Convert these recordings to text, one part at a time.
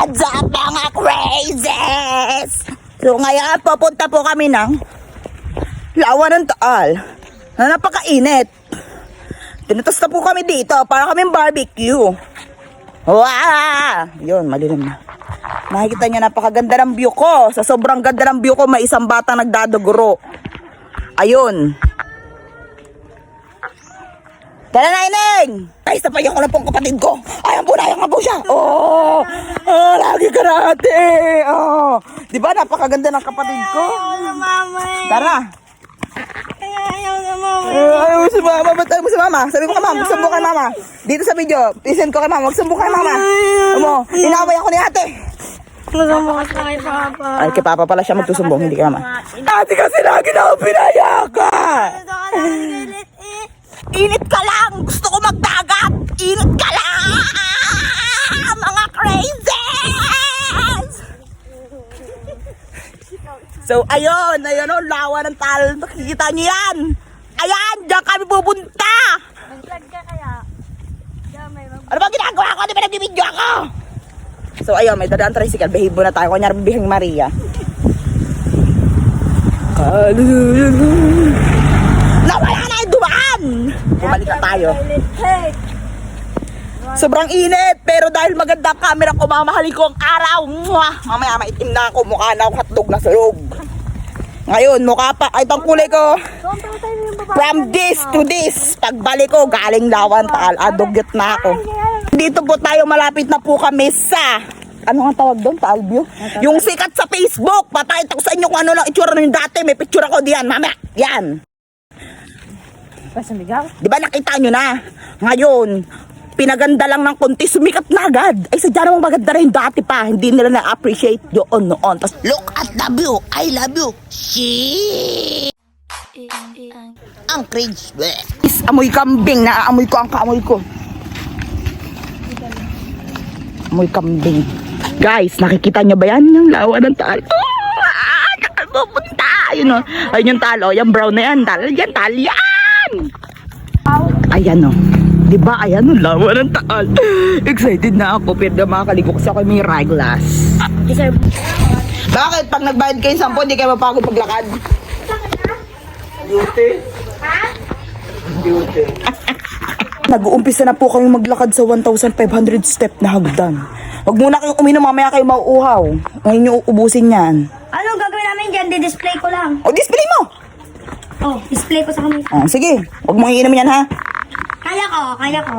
Up mga crazes? So ngayon pupunta po kami ng Lawa ng Taal na napakainit. Tinatas na po kami dito para kami barbecue. Wow! Yun, malilim na. Nakikita niyo napakaganda ng view ko. Sa sobrang ganda ng view ko, may isang bata nagdaduguro. Ayun. Tara na, Ineng! Ay, sa payo ko na pong kapatid ko. Ayan po na, ayan nga po siya. Oo! Oh, oh, lagi ka natin. Oh. Di ba, napakaganda ng kapatid ko? Ayaw na mama eh. Tara. Ayaw na mama. Eh, ayaw mo si mama. Ba't ayaw mo si mama? Sabi ko kay mama, magsumbong kay mama. Dito sa video, isend ko kay mama, magsumbong kay mama. Ano, inaway ako ni ate. Nagamo ka kay papa. Ay, kay papa pala siya magsusumbong, hindi kay mama. Ate kasi lagi na ako pinayakan. Ito ka eh. Init ka lang! Gusto ko magdagat! Init ka lang! Mga crazes! So, ayun, ayun o, lawa ng tal. Nakikita niyo yan! Ayan, diyan kami pupunta! Mag-vlog ka kaya. Ano ba ginagawa ko? Di ba nagbibideo ako? So, ayun, may dadaan tricycle. Behave na tayo. Kunyari, bibihing Maria. Nawala na yung dumaan! Bumalik na tayo. Sobrang init, pero dahil maganda ang camera ko, mamahalin ko ang araw. Mwah! Mamaya maitim na ako, mukha na ako hotdog na sulog. Ngayon, mukha pa, ay itong kulay ko. From this to this, pagbalik ko, galing lawan, taal, adugyot na ako. Dito po tayo, malapit na po kami sa, ano ang tawag doon, Taalview? Yung sikat sa Facebook, patay ko sa inyo kung ano lang itsura nyo dati, may picture ako diyan, mamaya, yan. Pasamigaw? Di ba nakita nyo na? Ngayon, pinaganda lang ng konti, sumikat na agad. Ay, sadya namang maganda rin dati pa. Hindi nila na-appreciate doon noon. Tapos, look at the view. I love you. Shit! Ang cringe. Is, amoy kambing. Naaamoy ko ang kaamoy ko. Amoy kambing. Guys, nakikita nyo ba yan? Yung lawa ng talo. Ah, saan pupunta? Ayun o. Ayun yung talo. Yung brown na yan. Talo yan. Talo yan. Ayan o. Di ba? Ayan o. Lawa ng taal. Excited na ako. Pero makakaligo kasi ako may eyeglass. Deserve. Bakit? Pag nagbayad kayo ng 10, hindi kayo mapagod paglakad? Duty. Duty. Nag-uumpisa na po kayong maglakad sa 1,500 step na hagdan. Huwag muna kayong uminom, mamaya kayo mauuhaw. Ngayon nyo uubusin yan. Anong gagawin namin dyan? Di-display ko lang. O, display mo! Oh, display ko sa kanila. O, sige. Huwag mong iinom yan, ha? Kaya ko, kaya ko.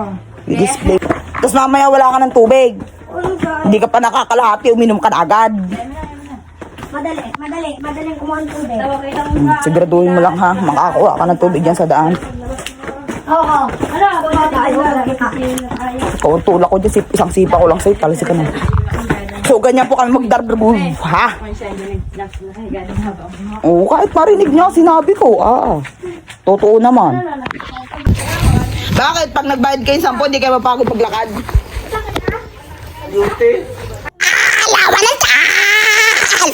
I-display. Tapos mamaya wala ka ng tubig. Ano ba? Hindi ka pa nakakalahati, uminom ka na agad. Madali, madali, madaling kumuha ng tubig. Hmm, siguraduhin mo lang ha, makakuha ka ng tubig dyan sa daan. Oo. Ano? Wala kita. Kung ang tulak ko dyan, sip- isang sipa ko lang sa'yo, talasi ka na. So, ganyan po kami magdardarbo. Ha? Oo, kahit marinig niya, sinabi ko. Ah, totoo naman. Bakit? Pag nagbayad kayo ng 10, hindi kayo mapagod paglakad? Duty. Ah, lawan ng taal!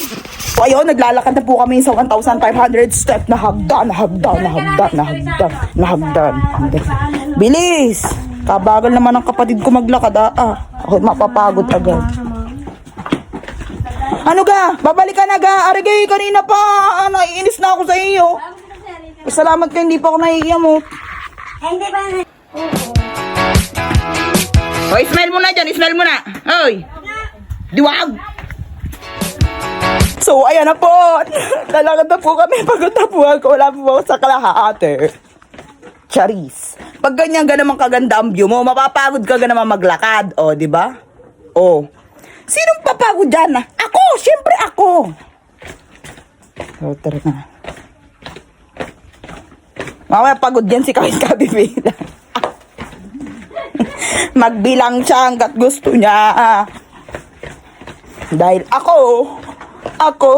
So, ayun, naglalakad na po kami sa 1,500 step na hagdan, na hagdan, na hagdan, na hagdan, na hagdan. Bilis! Kabagal naman ang kapatid ko maglakad, ah. ah. Ako mapapagod agad. Ano ga? Babalik ka na ga? Arigay, kanina pa. Ah, naiinis na ako sa iyo. Salamat ka, hindi pa ako naiiyak mo. Hindi ba? Hoy, smile mo na dyan, smile mo na. Hoy. Diwag. So, ayan na po. Lalakad na po kami. Pagod na po ako. Wala po ako sa kalahati. Charis. Pag ganyan ka naman kaganda ang view mo, mapapagod ka ka naman maglakad. O, di ba? O. Sinong papagod dyan? ah? Ako! Siyempre ako! O, tara na. Mamaya pagod yan si Kawin Kabibila. Magbilang siya hanggat gusto niya. Dahil ako, ako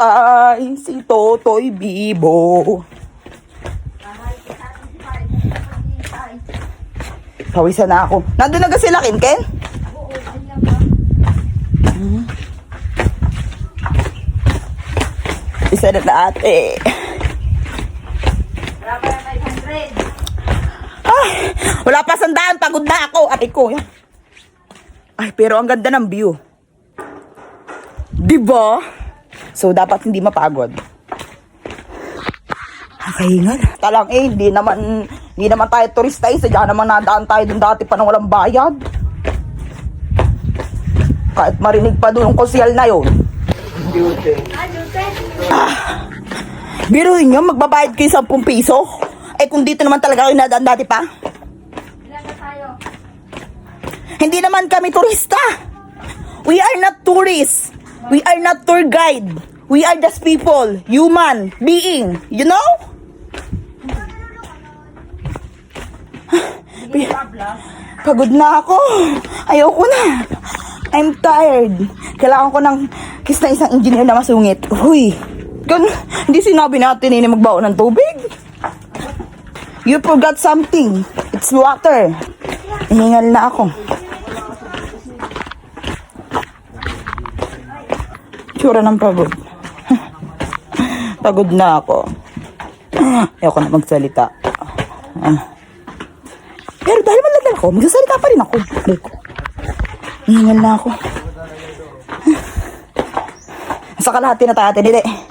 ay si Totoy Bibo. Pawisan na ako. Nandun na kasi sila, Ken Ken? Hmm. Isa na na ate. Ay, wala pa sandaan. Pagod na ako. Ate ko. Ay, pero ang ganda ng view. Di ba? So, dapat hindi mapagod. Nakahingal. Talang eh, hindi naman, hindi naman tayo turista eh. Sadya naman nadaan tayo dun dati pa nang walang bayad. Kahit marinig pa dun ang kosyal na yun. Biruin nyo, magbabayad kayo 10 piso. Eh kung dito naman talaga kayo nadaan dati pa. Hindi naman kami turista. We are not tourists. We are not tour guide. We are just people, human being. You know? Pagod na ako. Ayoko na. I'm tired. Kailangan ko ng kiss na isang engineer na masungit. Huy. Gan hindi sinabi natin na magbaon ng tubig. You forgot something. It's water. Iningal na ako. Tsura ng pagod. pagod na ako. Ayoko na magsalita. Pero dahil maladal ako, magsasalita pa rin ako. Iningal na ako. Sa kalahati na tayo, ate,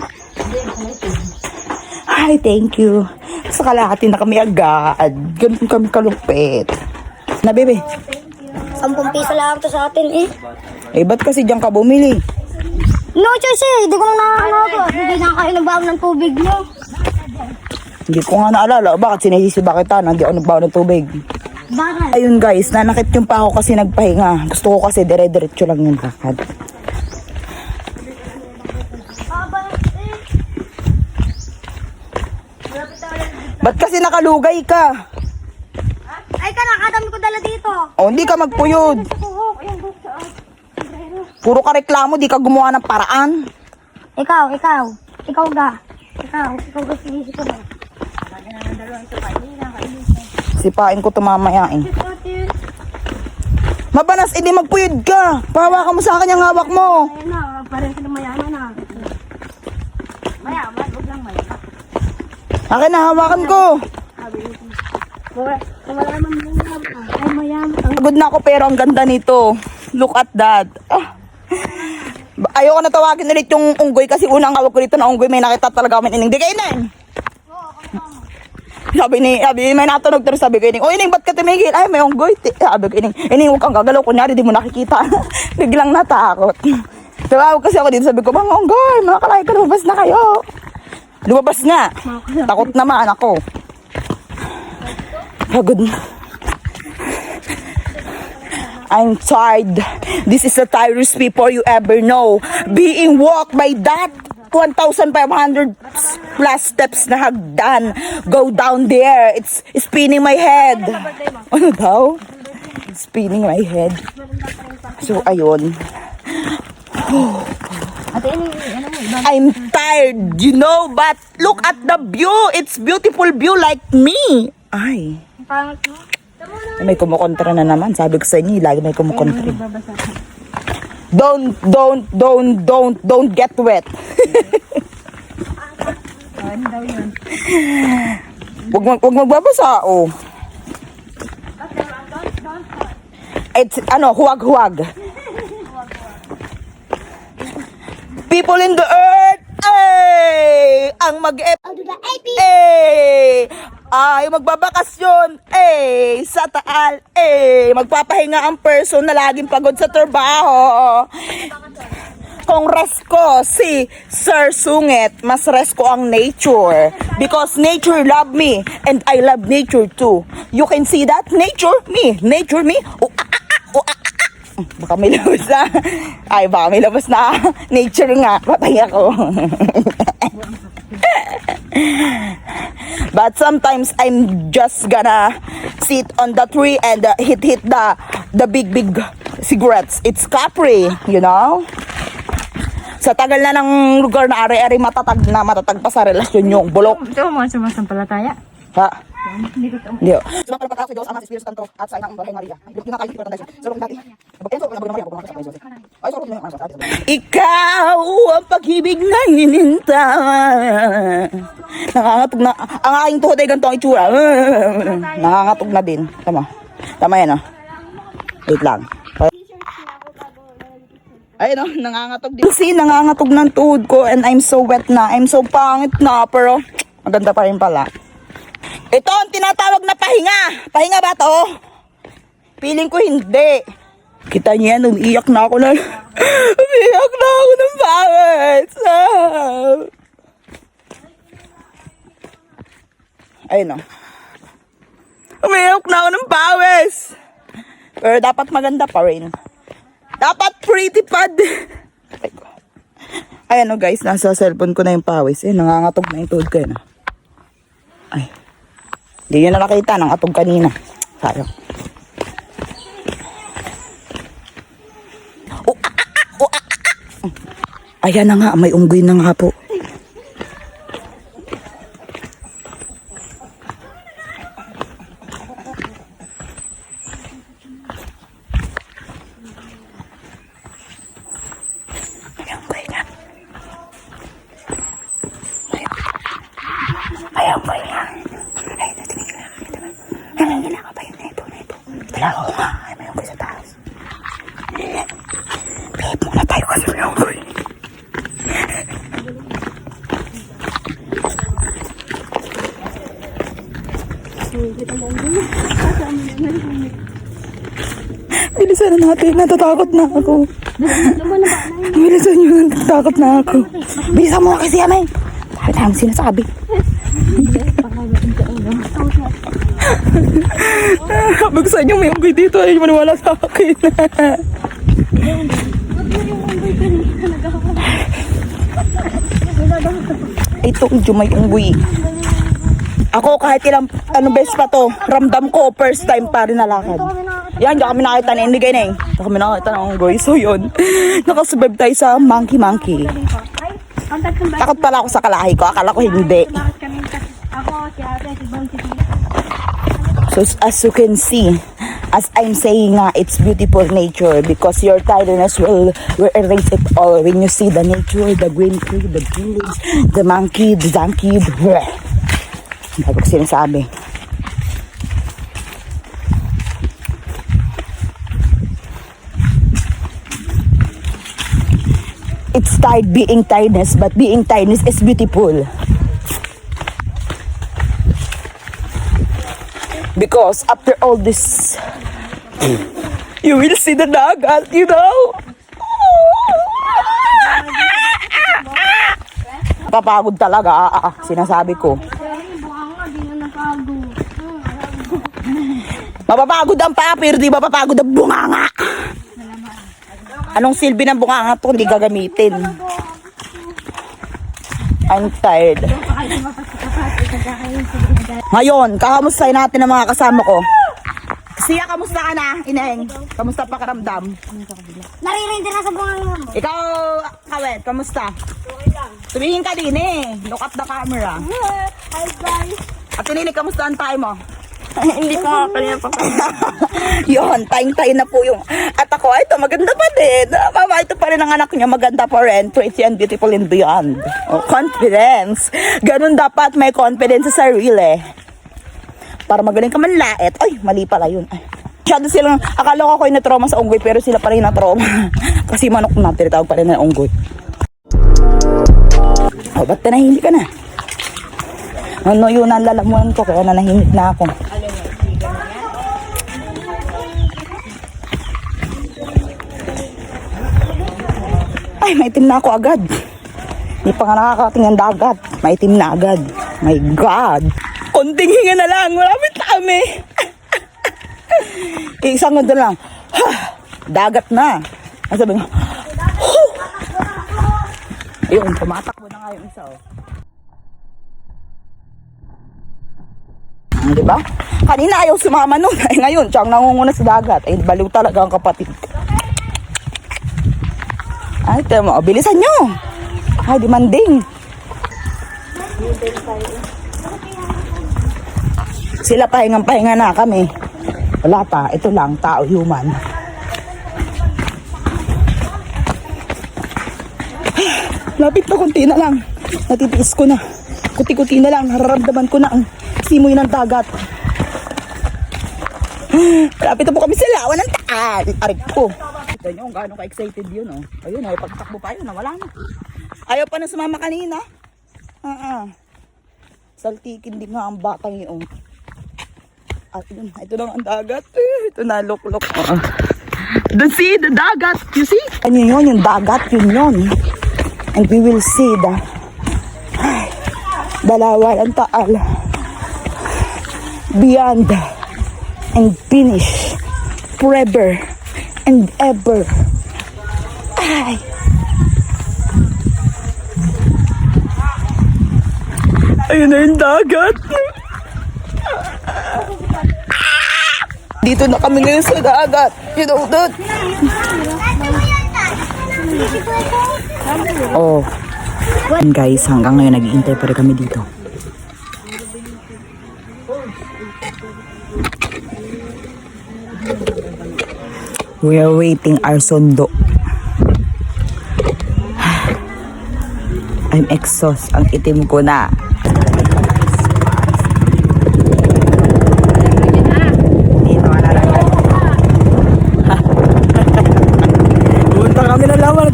Hi, thank you. Sa kalahati na kami agad. Ganun kami kalupit. Na, bebe. 10 piso lang to sa atin eh. Eh, ba't kasi diyan ka bumili? No choice eh. Hindi ko na nakakano to. Hindi na kayo nagbaon ng tubig nyo. Hindi ko nga naalala. Bakit sinisisi ba kita na hindi ako nagbawa ng tubig? Bakit? Ayun guys, nanakit yung pa ako kasi nagpahinga. Gusto ko kasi dire-diretso lang yung lakad. Ba't kasi nakalugay ka? Ay ka nakadami ko dala dito. O, hindi ka magpuyod. Sombrero. Puro ka reklamo, di ka gumawa ng paraan. Ikaw, ikaw. Ikaw ga. Ikaw, ikaw ga sinisi ko na. Sipain ko tumamayain. Mabanas, edi magpuyod ka. Pahawakan mo sa akin yung hawak mo. Ayun na, parang sila mayaman na. Mayaman, huwag lang mayaman. Akin na, hawakan ko. Ay, mayaman. Pagod na ako pero ang ganda nito. Look at that. Ah. Ayoko na tawagin ulit yung unggoy kasi unang hawak ko dito na unggoy may nakita talaga kami ining. Di kayo na. Sabi ni, sabi may natunog pero sabi ko ining, oh ining, ba't ka tumigil? Ay, may unggoy. Ti- Sabi ko ining, ining, huwag kang gagalaw. Kunyari, di mo nakikita. Biglang natakot. Tawag kasi ako dito, sabi ko, mga unggoy, mga kalay ka, lumabas na kayo. Lumabas nga. Takot naman ako. Pagod na. I'm tired. This is the tireless people you ever know. Being walked by that 1,500 plus steps na hagdan. Go down there. It's spinning my head. Ano daw? Spinning my head. So, ayun. I'm tired, you know, but look at the view. It's beautiful view like me. Ay. May kumukontra na naman. Sabi ko sa inyo, lagi may kumukontra. Don't, don't, don't, don't, don't get wet. Wag, mag, wag magbabasa, oh. It's, ano, huwag-huwag. People in the earth, eh! Ang mag eh! Ay, magbabakasyon, eh! Sa taal, eh! Magpapahinga ang person na laging pagod sa trabaho. Kung rest ko si Sir Sungit, mas rest ko ang nature. Because nature love me and I love nature too. You can see that? Nature, me. Nature, me. Oh, ah, ah, ah, oh, ah, ah, ah. Baka may labas na. Ay, baka may labas na. Nature nga. Patay ako. But sometimes I'm just gonna sit on the tree and uh, hit hit the the big big cigarettes. It's Capri, you know? Sa tagal na ng lugar na ari-ari matatag na matatag pa sa relasyon yung bulok. Ito mo sumasampalataya. Ha? Diyos, Ama, sa Espiritu Santo, at sa inang na. Ay, Ikaw ang pag-ibig na hinintawan. Nangangatog na. Ang aking tuhod ay ganito ang itsura. Nangangatog na din. Tama. Tama yan, ah. Wait lang. Ayun o, nangangatog din. See, nangangatog ng tuhod ko and I'm so wet na. I'm so pangit na, pero maganda pa rin pala. Ito ang tinatawag na pahinga. Pahinga ba to? Feeling ko hindi. Kita niyo yan, umiiyak na ako na. umiiyak na ako ng pawis. Ah. Ayun o. Umiiyak na ako ng pawis. Pero dapat maganda pa rin. Dapat pretty pad. Ayan o guys, nasa cellphone ko na yung pawis. Eh, nangangatog na yung tuhod ko yun. ah. Ay. Hindi nyo na nakita, nangatog kanina. Sayang. Oh, ah, ah, ah, oh, ah, ah, ah. Ayan na nga, may unggoy na nga po. May unggoy na. May, may unggoy na. Ay, natingin na. Nangingilan ka pa yun, neto, neto. Talaga ko nga, ay may unggoy sa taas. Babe, muna tayo kasi may unggoy. Bilisan na natin, natatakot na ako. Bilisan nyo, natatakot na ako. Bilisan mo kasi amay. Sabi tayong sinasabi. Buksan nyo, may unggoy dito. Ayaw maniwala sa akin. Ito, medyo may unggoy. Ako kahit ilang ano best pa to, ramdam ko first time pa rin nalakad. Yan, diyan kami nakita na hindi ganyan. Diyan kami nakita ng unggoy. So yun, nakasurvive tayo sa monkey monkey. Takot pala ako sa kalahi ko, akala ko hindi. So as you can see, as I'm saying nga, it's beautiful nature because your tiredness will, will erase it all when you see the nature, the green tree, the green leaves, the monkey, the donkey, the. Ang dami ko sinasabi. Tired being tiredness, but being tiredness is beautiful. Because after all this, you will see the dagat, you know? Papagod talaga, ah, ah, sinasabi ko. Mapapagod ang papir, di mapapagod ang bunganga. Anong silbi ng bunganga to hindi gagamitin? I'm tired. Ngayon, kakamustahin natin ang mga kasama ko. Siya, kamusta ka na, Ineng? Kamusta pakaramdam? Naririnig na sa bunga mo. Ikaw, Kawet, kamusta? Okay lang. Tumingin ka din eh. Look at the camera. Hi guys. At tinini, kamusta ang tayo mo? Hindi ko nga kanina pa. Yun, tayong-tayo na po yung... At ako, ito, maganda pa din. Ah, Mama, ito pa rin ang anak niya, maganda pa rin. Pretty and beautiful and beyond. Oh, confidence. Ganun dapat may confidence sa sarili. Para magaling ka manlait. Ay, mali pala yun. Ay. Masyado silang, akala ko ako yung na-trauma sa unggoy, pero sila pa rin na-trauma. Kasi manok na, tinatawag pa rin na unggoy. Oh, ba't nanahimik ka na? Ano yun ang lalamunan ko, kaya nanahimik na ako. Ay, maitim na ako agad. Hindi pa nga nakakating ng dagat. Maitim na agad. My God. Konting hinga na lang. Maraming dami. Isang ganda lang. dagat na. Ang sabi nga, Ayun, tumatakbo na nga yung isa. Oh. Di ba? Kanina ayaw sumama nun. Ay ngayon, siyang nangunguna sa dagat. Ay, baliw talaga ang kapatid. Ay, ito mo. Bilisan nyo. Ay, demanding. Sila pahingang-pahinga na kami. Wala pa. Ito lang, tao, human. Lapit na kunti na lang. Natitiis ko na. Kuti-kuti na lang. Nararamdaman ko na ang simoy ng dagat. Lapit na po kami sa lawa ng taal. Arik ko. Kita nyo gaano ka-excited yun, oh. Ayun, oh, pagtakbo pa yun, nawala na. Ayaw pa na sumama kanina. Ah, ah. Saltikin din nga ang batang yun. At yun, ito lang ang dagat. Eh, Ito na, look-look. Oh. The sea, the dagat. You see? Ano yun, yung dagat, yun yun. And we will see the ay, dalawa ng taal. Beyond and finish forever and ever. Ay. Ayun na yung dagat. Dito na kami ngayon sa dagat. You know that? Oh. And guys, hanggang ngayon nag-iintay pa rin kami dito. We are waiting our sundo. I'm exhaust. Ang itim ko na. Punta kami na lawan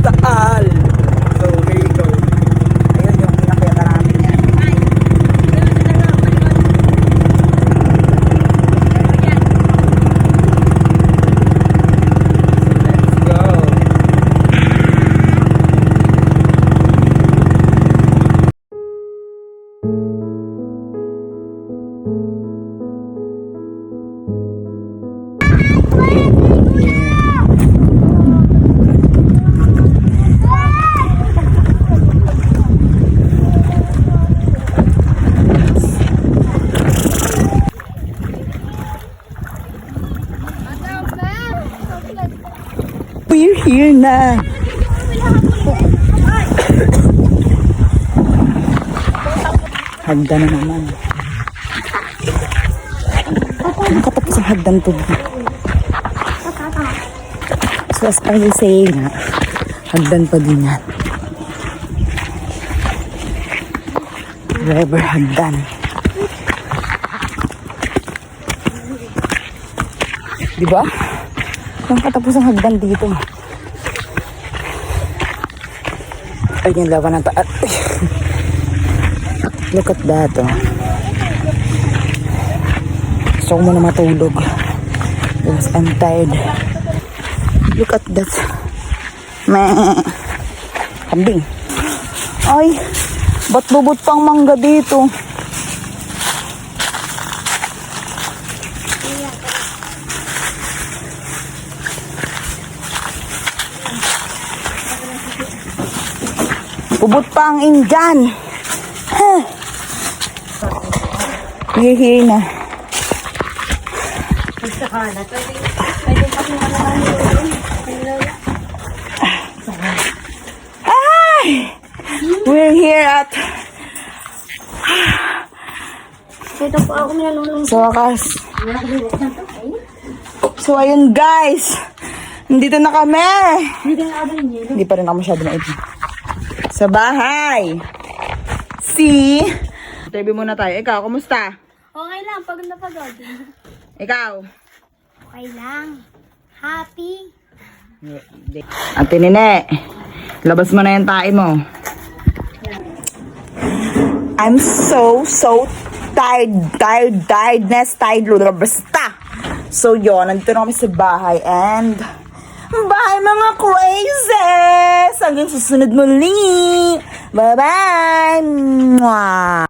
Here na. Hagdan na naman. Katapos ang hagdan to. So as I was saying nga, hagdan pa din yan. Forever hagdan. Di ba? Ang katapos ang hagdan dito. Ay, yung laban ng taat. Look at that, oh. Gusto ko muna matulog. Because I'm tired. Look at that. Meh. Kambing. Ay, ba't bubot pang mangga dito? Bubot pa ang Indian. Huh. Hihi na. Ay! We're here at Dito po ako nalulung. sa wakas. So ayun guys. Nandito na kami. Hindi pa rin ako masyado na ito. Sa bahay. Si. Interview muna tayo. Ikaw, kumusta? Okay lang, pagod na pagod. Ikaw. Okay lang. Happy. Ate Nene, labas mo na yung tae mo. I'm so, so tired, tired, tiredness, tired, basta. So yun, nandito na kami sa bahay and bye mga crazes! Hanggang susunod muli! Bye-bye! Mwah!